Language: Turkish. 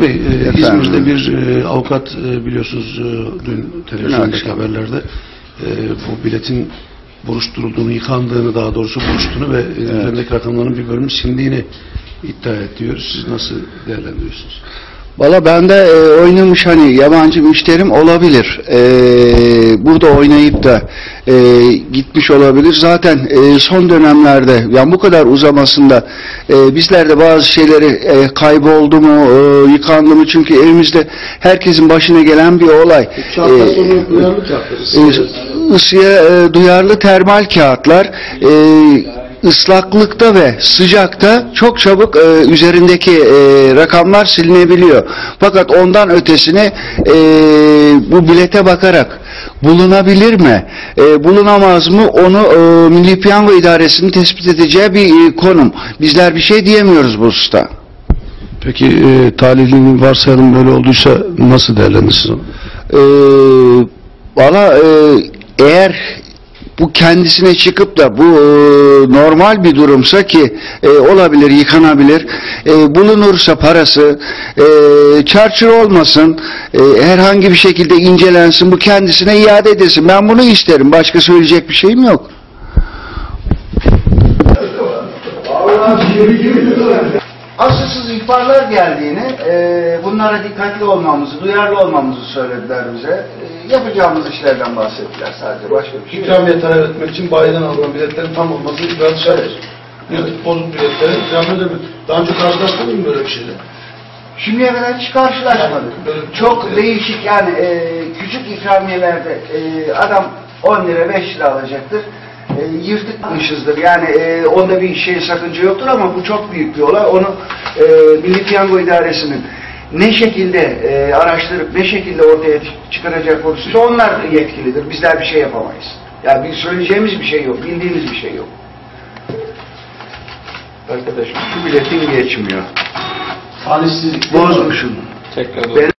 Bey, e, Efendim? İzmir'de bir e, avukat e, biliyorsunuz e, dün televizyondaki Evet. haberlerde e, bu biletin buruşturulduğunu, yıkandığını daha doğrusu buruştuğunu ve e, üzerindeki rakamların bir bölümü sindiğini iddia ediyor. Siz nasıl değerlendiriyorsunuz? Valla bende e, oynamış hani yabancı müşterim olabilir. E, burada oynayıp da e, gitmiş olabilir. Zaten e, son dönemlerde yani bu kadar uzamasında e, bizlerde bazı şeyleri e, kayboldu mu, e, yıkandı mı? Çünkü evimizde herkesin başına gelen bir olay. E, e, ısıya e, duyarlı termal kağıtlar e, ıslaklıkta ve sıcakta çok çabuk e, üzerindeki e, rakamlar silinebiliyor. Fakat ondan ötesine e, bu bilete bakarak bulunabilir mi? E, bulunamaz mı? Onu e, Milli Piyango İdaresi'nin tespit edeceği bir e, konum. Bizler bir şey diyemiyoruz bu hususta. Peki e, talihlinin varsayalım böyle olduysa nasıl değerlendirirsiniz? Ee, Valla e, eğer bu kendisine çıkıp da bu e, normal bir durumsa ki e, olabilir, yıkanabilir, e, bulunursa parası, e, çarçur olmasın, e, herhangi bir şekilde incelensin, bu kendisine iade edilsin. Ben bunu isterim. Başka söyleyecek bir şeyim yok. Asılsız ihbarlar geldiğini, e, bunlara dikkatli olmamızı, duyarlı olmamızı söylediler bize. E, yapacağımız işlerden bahsettiler sadece, başka bir şey. İkramiye talep etmek için bayiden alınan biletlerin tam olması biraz şart. Bir bozuk biletlerin ikramiye de daha önce karşılaşmadın mı böyle bir şeyle? Şimdiye kadar hiç karşılaşmadık. Böyle- Çok değişik yani e, küçük ikramiyelerde e, adam 10 lira 5 lira alacaktır. E, yırtıkmışızdır. Yani e, onda bir şey sakınca yoktur ama bu çok büyük bir olay. Onu e, Milli Piyango İdaresi'nin ne şekilde e, araştırıp ne şekilde ortaya çıkaracak konusunda onlar yetkilidir. Bizler bir şey yapamayız. Yani bir söyleyeceğimiz bir şey yok, bildiğimiz bir şey yok. Arkadaşım şu biletin geçmiyor. Talihsizlik. Bozmuşum. Tekrar Ben